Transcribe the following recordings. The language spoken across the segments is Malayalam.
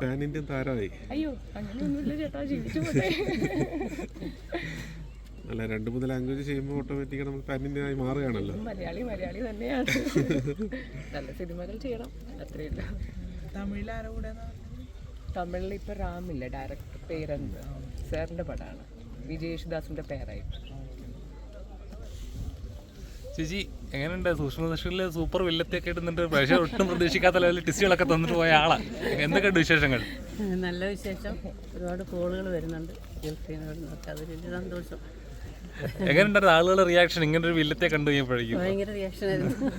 പാൻ ഇന്ത്യൻ താരമായി അയ്യോ അങ്ങനെയൊന്നുമില്ല ചേട്ടാ ജീവിച്ചു അല്ല രണ്ട് മൂന്ന് ലാംഗ്വേജ് ചെയ്യുമ്പോൾ ഓട്ടോമാറ്റിക്കായി നമ്മൾ പാൻ ഇന്ത്യൻ ആയി മാറുകയാണല്ലോ. മലയാളി മലയാളി തന്നെയാണ്. നല്ല സിനിമകൾ ചെയ്യണം അത്രയില്ല തമിഴിൽ ആരോ കൂടെ തമിഴിൽ ഇപ്പൊ റാമില്ല ഡയറക്ടർ പേരെന്ത്? സാറിന്റെ പടമാണ്. വിജയേഷുദാസിന്റെ പേരായിട്ട്. ചേച്ചി എങ്ങനെയുണ്ട്? സൂക്ഷ്മ ദർശനിൽ സൂപ്പർ വില്ലത്തെയൊക്കെ ഇടുന്നുണ്ട്. പക്ഷേ ഒട്ടും പ്രതീക്ഷിക്കാത്ത ലെവലിൽ ടിസ്റ്റുകളൊക്കെ തന്നിട്ട് പോയ ആളാ. എന്തൊക്കെയുണ്ട് വിശേഷങ്ങൾ? നല്ല വിശേഷം. ഒരുപാട് കോളുകൾ വരുന്നുണ്ട്. ഗൾഫിൽ നിന്ന് വരുന്നതൊക്കെ അതൊരു വലിയ സന്തോഷം. എങ്ങനെയുണ്ടായിരുന്നു ആളുകളുടെ റിയാക്ഷൻ ഇങ്ങനെ ഒരു വില്ലത്തെ കണ്ടു കഴിഞ്ഞപ്പോഴേക്കും ഭയങ്കര റിയാക്ഷൻ ആയിരുന്നു.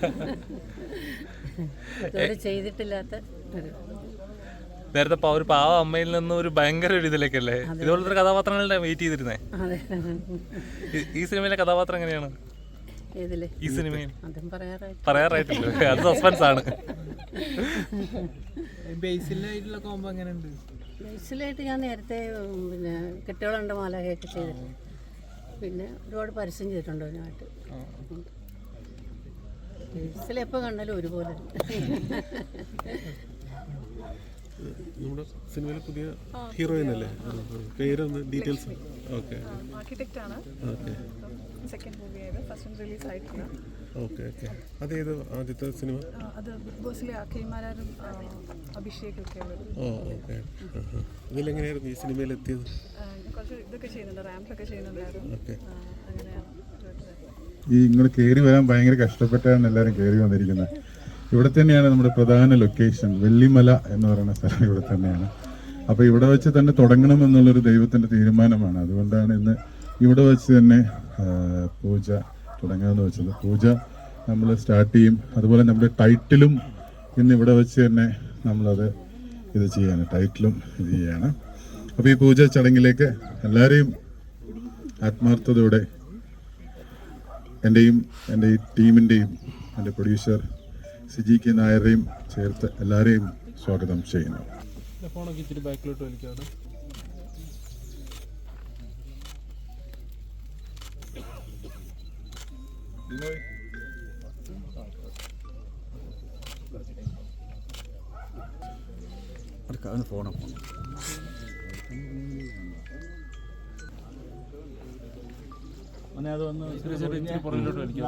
ചെയ്തിട്ടില്ലാത്ത നേരത്തെ ഒരു പാവ അമ്മയിൽ നിന്ന് ഒരു ഭയങ്കര ഒരു ഇതിലേക്കല്ലേ? ഇതുപോലത്തെ കഥാപാത്രങ്ങളുടെ വെയിറ്റ് ചെയ്തിരുന്നേ? അതെ. ഈ- സിനിമയിലെ കഥാപാത്രം എങ്ങനെയാണ്? ഈ സിനിമയിൽ. പറയാറായിട്ടില്ല. അത് സസ്പെൻസ് ആണ്. ബേസിലായിട്ടുള്ള കോംബോ എങ്ങനെ ഉണ്ട് ബേസിലായിട്ട് ഞാൻ നേരത്തെ പിന്നെ കെട്ടുകളുണ്ട് മാലകയൊക്കെ ചെയ്തിട്ടുണ്ട് പിന്നെ ഒരുപാട് പരസ്യം ചെയ്തിട്ടുണ്ട് അതിനായിട്ട് ബേസിലെപ്പോ കണ്ടാലും ഒരുപോലെ. നമ്മുടെ സിനിമയിലെ പുതിയ ഹീറോയിൻ അല്ലേ. പേരൊന്ന് ഡീറ്റെയിൽസ്. ഓക്കെ. ആർക്കിടെക്റ്റ് ആണ് ഓക്കെ. സെക്കൻഡ് ഫസ്റ്റ് റിലീസ് ആയിട്ടില്ല ഓക്കെ ഓക്കെ. അതേത് ആദ്യത്തെ സിനിമ? അത് ബിഗ് ബോസിലെ അഖിൽമാരും അഭിഷേക് ഒക്കെ ഓ ഓക്കെ. ഇതിലെങ്ങനെയായിരുന്നു ഈ സിനിമയിൽ എത്തിയത് കുറച്ച് ഇതൊക്കെ ചെയ്യുന്നുണ്ട് ചെയ്യുന്നുണ്ടായിരുന്നു. ഓക്കെ. അങ്ങനെയാണ് ഈ ഇങ്ങോട്ട് കയറി വരാൻ ഭയങ്കര കഷ്ടപ്പെട്ടാണ് എല്ലാവരും കയറി വന്നിരിക്കുന്നത്. ഇവിടെ തന്നെയാണ് നമ്മുടെ പ്രധാന ലൊക്കേഷൻ വെള്ളിമല എന്ന് പറയുന്ന സ്ഥലം ഇവിടെ തന്നെയാണ്. അപ്പോൾ ഇവിടെ വെച്ച് തന്നെ തുടങ്ങണം എന്നുള്ളൊരു ദൈവത്തിന്റെ തീരുമാനമാണ്. അതുകൊണ്ടാണ് ഇന്ന് ഇവിടെ വെച്ച് തന്നെ പൂജ തുടങ്ങാമെന്ന് വെച്ചത്. പൂജ നമ്മൾ സ്റ്റാർട്ട് ചെയ്യും. അതുപോലെ നമ്മുടെ ടൈറ്റിലും ഇന്ന് ഇവിടെ വെച്ച് തന്നെ നമ്മളത് ഇത് ചെയ്യാണ്. ടൈറ്റിലും ഇത് ചെയ്യാണ്. അപ്പോൾ ഈ പൂജ ചടങ്ങിലേക്ക് എല്ലാവരെയും ആത്മാർത്ഥതയോടെ എന്റെയും എന്റെ ഈ ടീമിന്റെയും എന്റെ പ്രൊഡ്യൂസർ സിജി കെ നായരെയും ചേർത്ത് എല്ലാവരെയും സ്വാഗതം ചെയ്യുന്നു ഫോണൊക്കെ ഇച്ചിരി ബാക്കിലോട്ട് വലിക്കാണ് ഇച്ചിരി ചെറിയ ഇച്ചിരി പുറകിലോട്ട് വലിക്കാം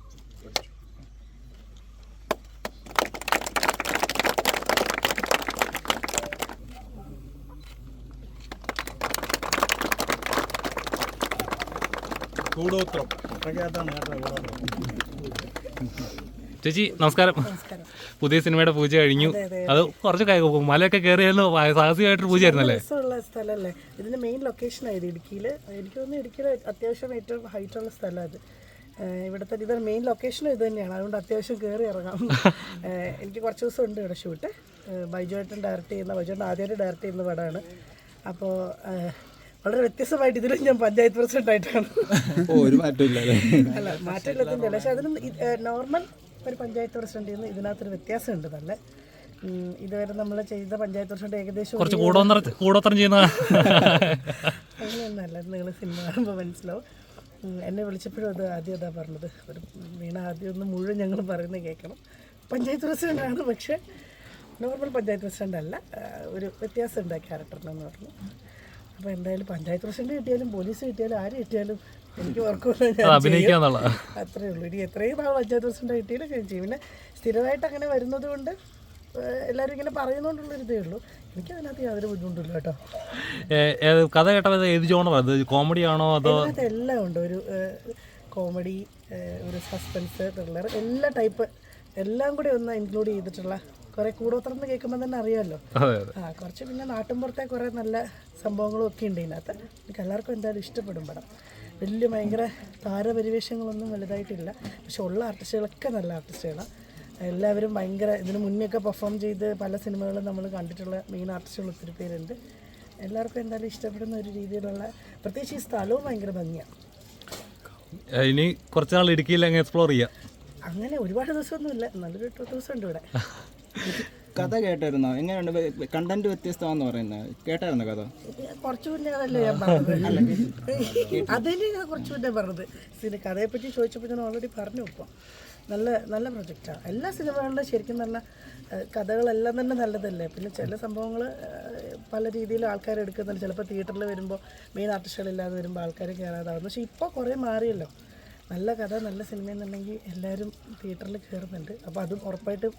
കൂടോത്രം ചേച്ചി നമസ്കാരം. പുതിയ സിനിമയുടെ പൂജ കഴിഞ്ഞു. അത് കുറച്ച് മലയൊക്കെ കയറിയായിരുന്നു സാഹസികമായിട്ടൊരു പൂജ ആയിരുന്നല്ലേ സ്ഥലമല്ലേ? ഇതിന്റെ മെയിൻ ലൊക്കേഷൻ ആയത് ഇടുക്കിയിൽ എനിക്ക് തോന്നുന്നു ഇടുക്കിയിൽ അത്യാവശ്യം ഏറ്റവും ഹൈറ്റ് ഉള്ള സ്ഥലം അത്. ഏഹ് ഇവിടുത്തെ ഇത് മെയിൻ ലൊക്കേഷനും ഇത് തന്നെയാണ്. അതുകൊണ്ട് അത്യാവശ്യം കയറി ഇറങ്ങാം. എനിക്ക് കുറച്ച് ദിവസം ഉണ്ട് ഇവിടെ ഷൂട്ട് ബൈജുവേട്ടൻ ഡയറക്റ്റ് ചെയ്യുന്ന ബൈജുവേട്ടൻ ആദ്യമായിട്ട് ഡയറക്റ്റ് ചെയ്യുന്ന പടമാണ്. അപ്പോൾ വളരെ വ്യത്യസ്തമായിട്ട് ഇതിലും ഞാൻ പഞ്ചായത്ത് പ്രസിഡന്റ് ആയിട്ടാണ്. ഒരു മാറ്റമില്ല അല്ല? മാറ്റമില്ലാത്തതിന്റെ പക്ഷെ അതിനും നോർമൽ ഒരു പഞ്ചായത്ത് പ്രസിഡന്റ് നിന്ന് ഇതിനകത്തൊരു വ്യത്യാസമുണ്ട് നല്ല. ഇതുവരെ നമ്മൾ ചെയ്ത പഞ്ചായത്ത് പ്രസിഡന്റ് ഏകദേശം കുറച്ച് ചെയ്യുന്ന അങ്ങനെയൊന്നല്ല നിങ്ങൾ സിനിമ കാണുമ്പോൾ മനസ്സിലാവും. എന്നെ വിളിച്ചപ്പോഴും അത് ആദ്യം അതാ പറഞ്ഞത്. ഒരു വീണ ആദ്യം ഒന്ന് മുഴുവൻ ഞങ്ങൾ പറയുന്നത് കേൾക്കണം. പഞ്ചായത്ത് പ്രസിഡന്റാണ് പക്ഷേ നോർമൽ പഞ്ചായത്ത് പ്രസിഡന്റ് അല്ല ഒരു വ്യത്യാസമുണ്ട് ആ ക്യാരക്ടറിനെന്ന് പറഞ്ഞു. അപ്പോൾ എന്തായാലും പഞ്ചായത്ത് പ്രസിഡന്റ് കിട്ടിയാലും പോലീസ് കിട്ടിയാലും ആര് കിട്ടിയാലും എനിക്ക് ഓർക്കുമല്ലോ അത്രയേ അത്രേ ഉള്ളൂ. ഇനി എത്രയും നാൾ പഞ്ചായത്ത് പ്രസിഡന്റ് കിട്ടിയാലും ഞാൻ ചെയ്യും. പിന്നെ സ്ഥിരമായിട്ട് അങ്ങനെ വരുന്നത് കൊണ്ട് എല്ലാവരും ഇങ്ങനെ പറയുന്നതുകൊണ്ടുള്ളൊരു ഇതേ ഉള്ളൂ. എനിക്ക് അതിനകത്ത് യാതൊരു ബുദ്ധിമുട്ടില്ല കേട്ടോ. കഥ കേട്ടത് ഏത് ജോണോ അത് കോമഡി ആണോ അതോ എല്ലാം ഉണ്ട്. ഒരു കോമഡി ഒരു സസ്പെൻസ് ത്രില്ലർ എല്ലാ ടൈപ്പ് എല്ലാം കൂടി ഒന്ന് ഇൻക്ലൂഡ് ചെയ്തിട്ടുള്ള കുറേ കൂടോത്രം എന്ന് കേൾക്കുമ്പോൾ തന്നെ അറിയാമല്ലോ. ആ കുറച്ച് പിന്നെ നാട്ടിൻപുറത്തെ കുറെ നല്ല സംഭവങ്ങളും ഒക്കെ ഉണ്ട് ഇതിനകത്ത്. എനിക്ക് എല്ലാവർക്കും എന്തായാലും ഇഷ്ടപ്പെടും പടം. വലിയ ഭയങ്കര താരപരിവേഷങ്ങളൊന്നും വലുതായിട്ടില്ല. പക്ഷെ ഉള്ള ആർട്ടിസ്റ്റുകളൊക്കെ നല്ല ആർട്ടിസ്റ്റുകളാണ് എല്ലാവരും ഭയങ്കര ഇതിന് മുന്നേയൊക്കെ പെർഫോം ചെയ്ത് പല സിനിമകളും നമ്മൾ കണ്ടിട്ടുള്ള മെയിൻ ആർട്ടിസ്റ്റുകൾ ഒത്തിരി പേരുണ്ട്. എല്ലാവർക്കും എന്തായാലും ഇഷ്ടപ്പെടുന്ന ഒരു രീതിയിലുള്ള പ്രത്യേകിച്ച് ഈ സ്ഥലവും ഭയങ്കര ഭംഗിയാണ് ഇനി കുറച്ച് നാൾ ഇടുക്കിയിൽ എക്സ്പ്ലോർ ചെയ്യാം. അങ്ങനെ ഒരുപാട് ദിവസമൊന്നുമില്ല. നല്ലൊരു ദിവസമുണ്ട് ഇവിടെ. കഥ കേട്ടായിരുന്നോ എങ്ങനെയുണ്ട്? കണ്ടന്റ് വ്യത്യസ്തമാണെന്ന് പറയുന്നത്. കേട്ടായിരുന്നോ കഥ? കുറച്ചു മുന്നേ അതല്ലേ ഞാൻ പറഞ്ഞത്. അതിന് ഞാൻ കുറച്ചു മുന്നേ പറഞ്ഞത്. സിനിമ പറ്റി ചോദിച്ചപ്പോൾ ഞാൻ ഓൾറെഡി പറഞ്ഞു ഇപ്പം. നല്ല നല്ല പ്രൊജക്റ്റാണ് എല്ലാ സിനിമകളുടെ ശരിക്കും നല്ല കഥകളെല്ലാം തന്നെ നല്ലതല്ലേ? പിന്നെ ചില സംഭവങ്ങൾ പല രീതിയിൽ ആൾക്കാർ എടുക്കുന്നുണ്ട്. ചിലപ്പോൾ തിയേറ്ററിൽ വരുമ്പോൾ മെയിൻ ആർട്ടിസ്റ്റുകളില്ലാതെ വരുമ്പോൾ ആൾക്കാർ കയറാതാവുന്നു പക്ഷേ ഇപ്പോൾ കുറേ മാറിയല്ലോ. നല്ല കഥ നല്ല സിനിമ എന്നുണ്ടെങ്കിൽ എല്ലാവരും തിയേറ്ററിൽ കയറുന്നുണ്ട്. അപ്പോൾ അതും ഉറപ്പായിട്ടും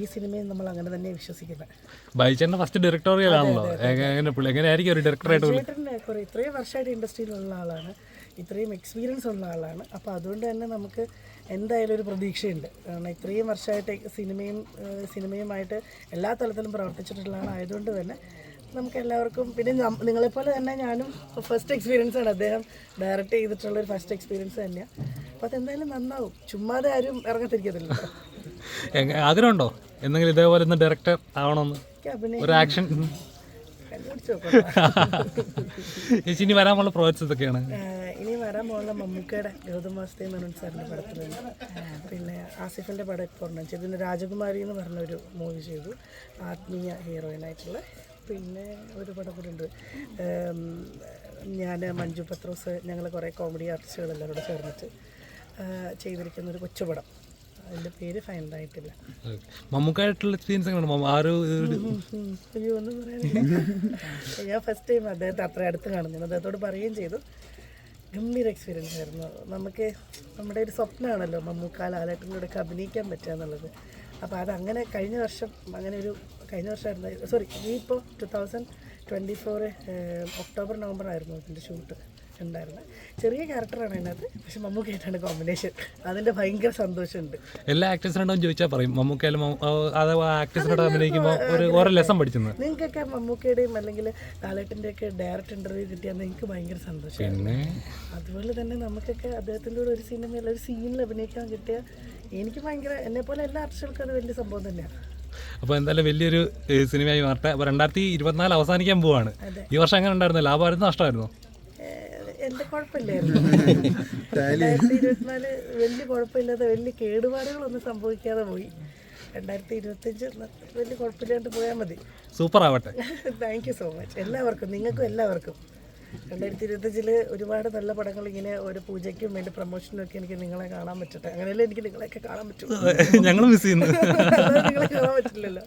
ഈ സിനിമയും നമ്മൾ അങ്ങനെ തന്നെ വിശ്വസിക്കുന്നത് ബൈചേട്ടന്റെ ഫസ്റ്റ് ഡയറക്ടോറിയൽ ആണല്ലോ. എങ്ങനെയായിരിക്കും ഒരു ഡയറക്ടറായിട്ട് കുറേ ഇത്രയും വർഷമായിട്ട് ഇൻഡസ്ട്രിയിലുള്ള ആളാണ്. ഇത്രയും എക്സ്പീരിയൻസ് ഉള്ള ആളാണ്. അപ്പോൾ അതുകൊണ്ട് തന്നെ നമുക്ക് എന്തായാലും ഒരു പ്രതീക്ഷയുണ്ട്. കാരണം ഇത്രയും വർഷമായിട്ട് സിനിമയും സിനിമയുമായിട്ട് എല്ലാ തലത്തിലും പ്രവർത്തിച്ചിട്ടുള്ള ആളായതുകൊണ്ട് തന്നെ നമുക്ക് എല്ലാവർക്കും പിന്നെ നിങ്ങളെപ്പോലെ തന്നെ ഞാനും ഫസ്റ്റ് എക്സ്പീരിയൻസ് ആണ് അദ്ദേഹം ഡയറക്റ്റ് ചെയ്തിട്ടുള്ള ഒരു ഫസ്റ്റ് എക്സ്പീരിയൻസ് തന്നെയാണ് അപ്പോൾ അതെന്തായാലും നന്നാവും. ചുമ്മാതെ ആരും ഇറങ്ങത്തിരിക്കത്തില്ല ആഗ്രഹമുണ്ടോ? എന്തെങ്കിലും ഇതേപോലെ ഒന്ന് ഡയറക്ടർ ആവണമെന്ന് ഒരു ആക്ഷൻ ചേച്ചി ഇനി വരാനുള്ള പ്രോജക്ട്സ് ഇതൊക്കെയാണ്. ഇനി വരാൻ പോകുന്ന മമ്മൂക്കയുടെ ഗൗതം എന്ന് പറഞ്ഞ സാറിന്റെ പടത്തിലാണ് പിന്നെ ആസിഫിന്റെ പടം ഇപ്പോൾ ചെയ്തു. പിന്നെ രാജകുമാരി എന്ന് പറഞ്ഞൊരു മൂവി ചെയ്തു. ആത്മീയ ഹീറോയിനായിട്ടുള്ള പിന്നെ ഒരു പടം കൂടെ ഉണ്ട്. ഞാൻ മഞ്ജു പത്രോസ് ഞങ്ങൾ കുറേ കോമഡി ആർട്ടിസ്റ്റുകൾ എല്ലാവരും കൂടെ ചേർന്നിട്ട് ചെയ്തിരിക്കുന്ന ഒരു കൊച്ചുപടം അതിന്റെ പേര് ഫൈനലായിട്ടില്ല മമ്മൂക്കായിട്ടുള്ള എക്സ്പീരിയൻസ് ഒന്നും പറയാനില്ല. ഞാൻ ഫസ്റ്റ് ടൈം അദ്ദേഹത്തെ അത്ര അടുത്ത് കാണുന്നത്. അദ്ദേഹത്തോട് പറയുകയും ചെയ്തു. ഗംഭീര എക്സ്പീരിയൻസ് ആയിരുന്നു. നമുക്ക് നമ്മുടെ ഒരു സ്വപ്നമാണല്ലോ മമ്മൂക്ക ലാലേട്ടന്റെ കൂടെ അഭിനയിക്കാൻ പറ്റുക എന്നുള്ളത്. അപ്പോൾ അത് അങ്ങനെ കഴിഞ്ഞ വർഷം അങ്ങനെ ഒരു കഴിഞ്ഞ വർഷമായിരുന്നു സോറി ഈ ഇപ്പോൾ two thousand twenty four October November ആയിരുന്നു അതിന്റെ ഷൂട്ട് ഉണ്ടായിരുന്നത്. ചെറിയ ക്യാരക്ടറാണ് അതിനകത്ത് പക്ഷെ മമ്മൂക്കായിട്ടാണ് കോമ്പിനേഷൻ അതിന്റെ ഭയങ്കര സന്തോഷമുണ്ട്. എല്ലാ ആക്ടേഴ്സിനോടും ചോദിച്ചാൽ പറയും മമ്മൂക്കായാലും ആക്ടേഴ്സിനോട് അഭിനയിക്കുമ്പോൾ ഒരു ഓരോ ലെസൺ പഠിച്ചെന്ന് നിങ്ങൾക്കൊക്കെ മമ്മൂക്കയുടെയും അല്ലെങ്കിൽ ലാലേട്ടന്റെ ഒക്കെ ഡയറക്റ്റ് ഇന്റർവ്യൂ കിട്ടിയാൽ എനിക്ക് ഭയങ്കര സന്തോഷം പിന്നെ? അതുപോലെ തന്നെ നമുക്കൊക്കെ അദ്ദേഹത്തിന്റെ കൂടെ ഒരു സിനിമയിൽ ഒരു സീനിൽ അഭിനയിക്കാൻ കിട്ടിയാൽ എനിക്ക് ഭയങ്കര എന്നെ പോലെ എല്ലാ ആർട്ടിസ്റ്റുകൾക്കും അത് വലിയ സംഭവം തന്നെയാണ്. അപ്പോൾ എന്തായാലും വലിയൊരു സിനിമയായി മാറട്ടെ. അപ്പോൾ രണ്ടായിരത്തി ഇരുപത്തിനാല് അവസാനിക്കാൻ പോവാണ്. ഈ വർഷം എങ്ങനെ ഉണ്ടായിരുന്നു? ലാഭമായിരുന്നു നഷ്ടമായിരുന്നു? ഏഹ് കുഴപ്പമില്ലായിരുന്നു. രണ്ടായിരത്തി ഇരുപത്തിനാല് വലിയ കുഴപ്പമില്ലാതെ വലിയ കേടുപാടുകളൊന്നും സംഭവിക്കാതെ പോയി. രണ്ടായിരത്തി ഇരുപത്തഞ്ച് വലിയ കുഴപ്പമില്ലാണ്ട് പോയാൽ മതി. സൂപ്പർ ആവട്ടെ താങ്ക് യു സോ മച്ച് എല്ലാവർക്കും നിങ്ങൾക്കും എല്ലാവർക്കും. രണ്ടായിരത്തി ഇരുപത്തഞ്ചിൽ ഒരുപാട് നല്ല പടങ്ങൾ ഇങ്ങനെ ഒരു പൂജയ്ക്കും വേണ്ടി പ്രൊമോഷനും ഒക്കെ എനിക്ക് നിങ്ങളെ കാണാൻ പറ്റട്ടെ. അങ്ങനെയല്ലേ എനിക്ക് നിങ്ങളെയൊക്കെ കാണാൻ പറ്റുള്ളൂ ഞങ്ങൾ മിസ് ചെയ്യുന്നു. നിങ്ങളെ കാണാൻ പറ്റില്ലല്ലോ.